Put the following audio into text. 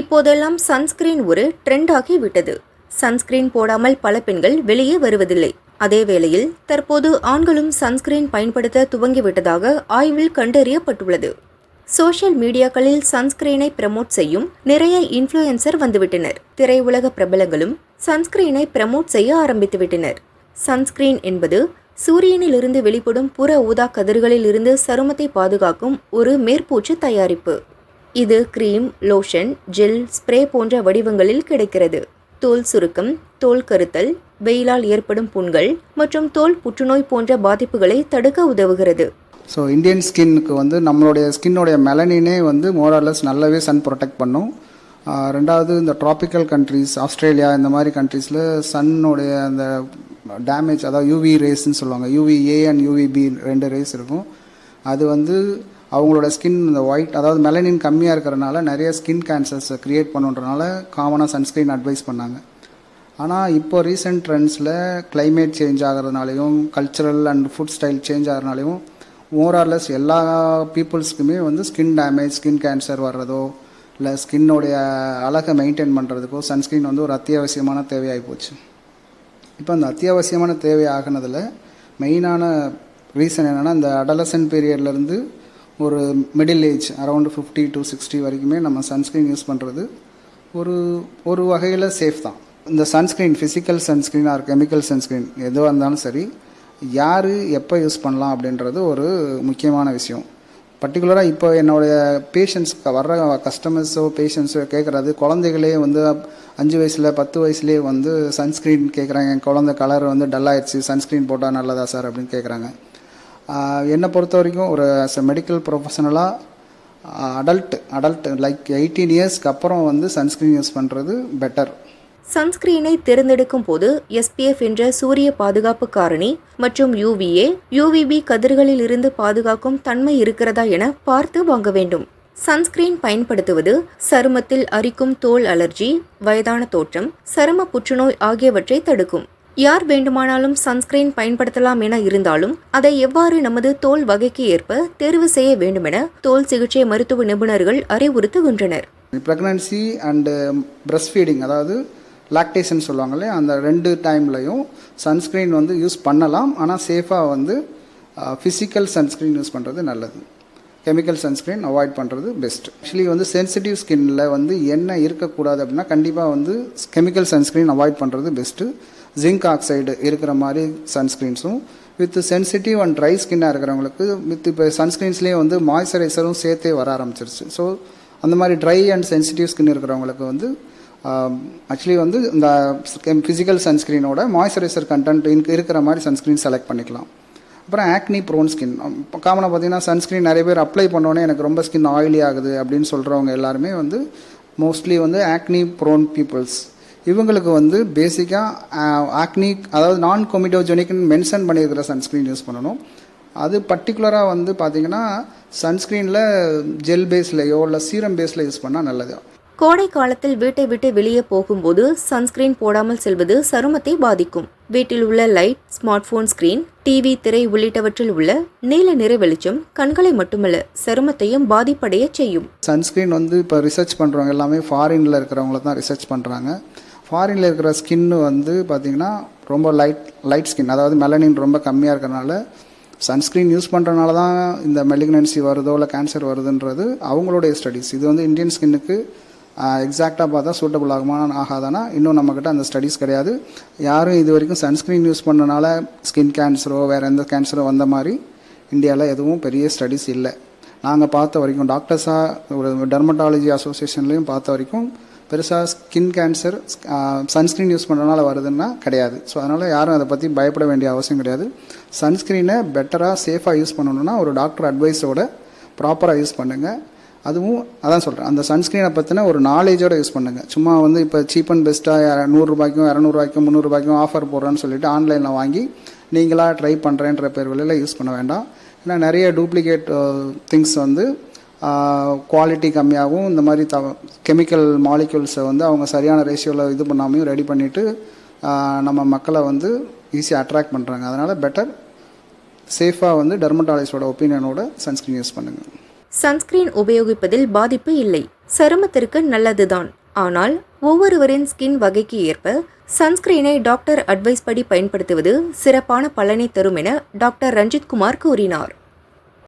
இப்போதெல்லாம் சன்ஸ்கிரீன் ஒரு ட்ரெண்டாகி விட்டது சன்ஸ்கிரீன் போடாமல் பல பெண்கள் வெளியே வருவதில்லை. அதே வேளையில் தற்போது ஆண்களும் சன்ஸ்கிரீன் பயன்படுத்த துவங்கிவிட்டதாக ஆய்வில் கண்டறியப்பட்டுள்ளது. சோஷியல் மீடியாக்களில் சன்ஸ்கிரீனை ப்ரமோட் செய்யும் நிறைய இன்ஃப்ளூயன்சர் வந்துவிட்டனர். திரையுலக பிரபலங்களும் சன்ஸ்கிரீனை ப்ரமோட் செய்ய ஆரம்பித்துவிட்டனர். சன்ஸ்கிரீன் என்பது சூரியனிலிருந்து வெளிப்படும் புற ஊதா கதிர்களில் இருந்து சருமத்தை பாதுகாக்கும் ஒரு மேற்பூச்சு தயாரிப்பு. இது கிரீம் லோஷன் ஜெல் ஸ்ப்ரே போன்ற வடிவங்களில் கிடைக்கிறது. தோல் சுருக்கம் தோல் கருத்தல் வெயிலால் ஏற்படும் புண்கள் மற்றும் தோல் புற்றுநோய் போன்ற பாதிப்புகளை தடுக்க உதவுகிறது. ஸோ இந்தியன் ஸ்கின்னுக்கு வந்து நம்மளுடைய ஸ்கின்னோடைய மெலனினே வந்து மோரலஸ் நல்லாவே சன் ப்ரொடெக்ட் பண்ணும். ரெண்டாவது இந்த ட்ராபிக்கல் கண்ட்ரீஸ் ஆஸ்திரேலியா இந்த மாதிரி கண்ட்ரீஸில் சன்னுடைய அந்த டேமேஜ் அதாவது யூவி ரேஸ்ன்னு சொல்லுவாங்க. யூவி ஏ அண்ட் யூவிபி ரெண்டு ரேஸ் இருக்கும். அது வந்து அவங்களோட ஸ்கின் இந்த ஒயிட் அதாவது மெலனின் கம்மியாக இருக்கிறனால நிறைய ஸ்கின் கேன்சர்ஸை க்ரியேட் பண்ணுன்றனால காமனாக சன்ஸ்க்ரீன் அட்வைஸ் பண்ணாங்க. ஆனால் இப்போ ரீசெண்ட் ட்ரெண்ட்ஸில் climate change ஆகிறதுனாலையும் cultural and food style change ஆகிறதுனாலையும் more or less எல்லா பீப்புள்ஸ்க்குமே வந்து ஸ்கின் டேமேஜ் ஸ்கின் கேன்சர் வர்றதோ இல்லை ஸ்கின்னோடைய அழகை மெயின்டைன் பண்ணுறதுக்கோ சன்ஸ்க்ரீன் வந்து ஒரு அத்தியாவசியமான தேவையாகி போச்சு. இப்போ அந்த அத்தியாவசியமான தேவை ஆகினதில் மெயினான ரீசன் என்னென்னா இந்த அடலசன் பீரியட்லேருந்து ஒரு middle age around fifty to sixty வரைக்குமே நம்ம சன்ஸ்க்ரீன் யூஸ் பண்ணுறது ஒரு ஒரு வகையில் சேஃப் தான். இந்த sunscreen physical sunscreen or chemical sunscreen எதுவாக இருந்தாலும் சரி யார் எப்போ யூஸ் பண்ணலாம் அப்படின்றது ஒரு முக்கியமான விஷயம். பர்டிகுலராக இப்போ என்னுடைய பேஷண்ட்ஸ்க்கு வர்ற கஸ்டமர்ஸோ பேஷண்ட்ஸோ கேட்குறது குழந்தைகளே வந்து அஞ்சு வயசில் பத்து வயசுலேயே வந்து சன்ஸ்க்ரீன் கேட்குறாங்க என் குழந்தை கலர் வந்து டல் ஆயிடுச்சு சன்ஸ்க்ரீன் போட்டால் நல்லதா சார் அப்படின்னு கேட்குறாங்க என்னை பொறுத்த வரைக்கும் ஒரு அஸ் எ மெடிக்கல் ப்ரொஃபஷனலாக அடல்ட் அடல்ட் லைக் எயிட்டீன் இயர்ஸ்க்கு அப்புறம் வந்து சன்ஸ்க்ரீன் யூஸ் பண்ணுறது பெட்டர் சன்ஸ்கிரீனை தேர்ந்தெடுக்கும் போது எஸ்பிஎஃப் என்ற சூரிய பாதுகாப்பு காரணி மற்றும் யூவிஏ யூவிபி கதிர்களில் இருந்து பாதுகாக்கும் தன்மை இருக்கிறதா என பார்த்து வாங்க வேண்டும். சன்ஸ்கிரீன் பயன்படுத்துவது சருமத்தில் அரிக்கும் தோல் அலர்ஜி வயதான தோற்றம் சரும புற்றுநோய் ஆகியவற்றை தடுக்கும். யார் வேண்டுமானாலும் சன்ஸ்கிரீன் பயன்படுத்தலாம் என இருந்தாலும் அதை எவ்வாறு நமது தோல் வகைக்கு ஏற்ப தேர்வு செய்ய வேண்டுமென தோல் சிகிச்சை மருத்துவ நிபுணர்கள் அறிவுறுத்துகின்றனர். ப்ரெக்னன்சி அண்டு பிரஸ்ட் ஃபீடிங் அதாவது லாக்டேஷன் சொல்லுவாங்களே அந்த ரெண்டு டைம்லையும் சன்ஸ்க்ரீன் வந்து யூஸ் பண்ணலாம். ஆனால் சேஃபாக வந்து ஃபிசிக்கல் சன்ஸ்க்ரீன் யூஸ் பண்ணுறது நல்லது. கெமிக்கல் சன்ஸ்க்ரீன் அவாய்ட் பண்ணுறது பெஸ்ட் ஆக்சுவலி வந்து சென்சிட்டிவ் ஸ்கின்னில் வந்து என்ன இருக்கக்கூடாது அப்படின்னா கண்டிப்பாக வந்து கெமிக்கல் சன்ஸ்க்ரீன் அவாய்ட் பண்ணுறது பெஸ்ட்டு ஜிங்க் ஆக்சைடு இருக்கிற மாதிரி சன்ஸ்க்ரீன்ஸும் வித் சென்சிட்டிவ் அண்ட் ட்ரை ஸ்கின்னாக இருக்கிறவங்களுக்கு வித் இப்போ சன்ஸ்க்ரீன்ஸ்லேயே வந்து மாய்ஸ்சரைசரும் சேர்த்தே வர ஆரம்பிச்சிருச்சு. ஸோ அந்த மாதிரி ட்ரை அண்ட் சென்சிட்டிவ் ஸ்கின் இருக்கிறவங்களுக்கு வந்து ஆக்சுவலி வந்து இந்த ஃபிசிக்கல் சன்ஸ்க்ரீனோட மாய்ஸ்சரைசர் கண்டென்ட் இருக்கிற மாதிரி சன்ஸ்க்ரீன் செலக்ட் பண்ணிக்கலாம். அப்புறம் ஆக்னி ப்ரோன் ஸ்கின் காமனாக பார்த்தீங்கன்னா சன்ஸ்க்ரீன் நிறைய பேர் அப்ளை பண்ணோன்னே எனக்கு ரொம்ப ஸ்கின் ஆயிலி ஆகுது அப்படின்னு சொல்கிறவங்க எல்லாருமே வந்து மோஸ்ட்லி வந்து ஆக்னி ப்ரோன் பீப்புள்ஸ் இவங்களுக்கு வந்து பேசிக்காக ஆக்னி அதாவது நான் கொமிடோஜெனிக்னு மென்ஷன் பண்ணியிருக்கிற சன்ஸ்க்ரீன் யூஸ் பண்ணணும். அது பர்டிகுலராக வந்து பார்த்தீங்கன்னா சன்ஸ்க்ரீனில் ஜெல் பேஸ்லையோ இல்லை சீரம் பேஸில் யூஸ் பண்ணால் நல்லது. கோடை காலத்தில் வீட்டை விட்டு வெளியே போகும்போது சன்ஸ்கிரீன் போடாமல் செல்வது சருமத்தை பாதிக்கும். வீட்டில் உள்ள light smart phone screen TV திரை உள்ளிட்டவற்றில் உள்ள நீல நிற வெளிச்சம் கண்களை மட்டுமல்ல சருமத்தையும் பாதிப்படைய செய்யும். சன்ஸ்க்ரீன் வந்து இப்போ ரிசர்ச் பண்ணுறவங்க எல்லாமே ஃபாரினில் இருக்கிறவங்கள தான் ரிசர்ச் பண்ணுறாங்க ஃபாரினில் இருக்கிற ஸ்கின்னு வந்து பார்த்திங்கன்னா ரொம்ப லைட் லைட் ஸ்கின் அதாவது மெலனின் ரொம்ப கம்மியாக இருக்கிறனால சன்ஸ்க்ரீன் யூஸ் பண்ணுறனால தான் இந்த மெலிக்னன்சி வருதோ இல்லை கேன்சர் வருதுன்றது அவங்களுடைய ஸ்டடீஸ் இது வந்து இந்தியன் ஸ்கின்னுக்கு எக்ஸாக்டாக பார்த்தா சூட்டபுள் ஆகுமா ஆகாதானா? இன்னும் நம்மக்கிட்ட அந்த ஸ்டடீஸ் கிடையாது. யாரும் இது வரைக்கும் சன்ஸ்க்ரீன் யூஸ் பண்ணனால ஸ்கின் கேன்சரோ வேறு எந்த கேன்சரோ வந்த மாதிரி இந்தியாவில் எதுவும் பெரிய ஸ்டடீஸ் இல்லை. நாங்கள் பார்த்த வரைக்கும் டாக்டர்ஸாக ஒரு டெர்மட்டாலஜி அசோசியேஷன்லேயும் பார்த்த வரைக்கும் பெருசாக ஸ்கின் கேன்சர் சன்ஸ்க்ரீன் யூஸ் பண்ணுறதுனால வருதுன்னா கிடையாது. ஸோ அதனால் யாரும் அதை பற்றி பயப்பட வேண்டிய அவசியம் கிடையாது. சன்ஸ்க்ரீனை பெட்டராக சேஃபாக யூஸ் பண்ணணுன்னா ஒரு டாக்டர் அட்வைஸோட ப்ராப்பராக யூஸ் பண்ணுங்கள் அதுவும் அதான் சொல்கிறேன் அந்த சன்ஸ்க்ரீனை பற்றின ஒரு நாலேஜோட யூஸ் பண்ணுங்கள் சும்மா வந்து இப்போ சீப் அண்ட் பெஸ்ட்டாக நூறுரூபாய்க்கும் இரநூறுபாய்க்கும் முந்நூறுபாய்க்கும் ஆஃபர் போடுறேன்னு சொல்லிட்டு ஆன்லைனில் வாங்கி நீங்களாக ட்ரை பண்ணுறேன்ற பேர் வழியில் யூஸ் பண்ண வேண்டாம். ஏன்னா நிறைய டூப்ளிகேட் திங்ஸ் வந்து குவாலிட்டி கம்மியாகவும் இந்த மாதிரி த கெமிக்கல் மாலிக்யூல்ஸை வந்து அவங்க சரியான ரேஷியோவில் இது பண்ணாமையும் ரெடி பண்ணிவிட்டு நம்ம மக்களை வந்து ஈஸியாக அட்ராக்ட் பண்ணுறாங்க அதனால் பெட்டர் சேஃபாக வந்து டெர்மட்டாலஜிஸ்டோட ஒப்பீனியனோட சன்ஸ்க்ரீன் யூஸ் பண்ணுங்கள் சன்ஸ்கிரீன் உபயோகிப்பதில் பாதிப்பு இல்லை. சருமத்திற்கு நல்லதுதான். ஆனால் ஒவ்வொருவரின் ஸ்கின் வகைக்கு ஏற்ப சன்ஸ்கிரீனை டாக்டர் அட்வைஸ் படி பயன்படுத்துவது சிறப்பான பலனை தரும் என டாக்டர் ரஞ்சித் குமார் கூறினார்.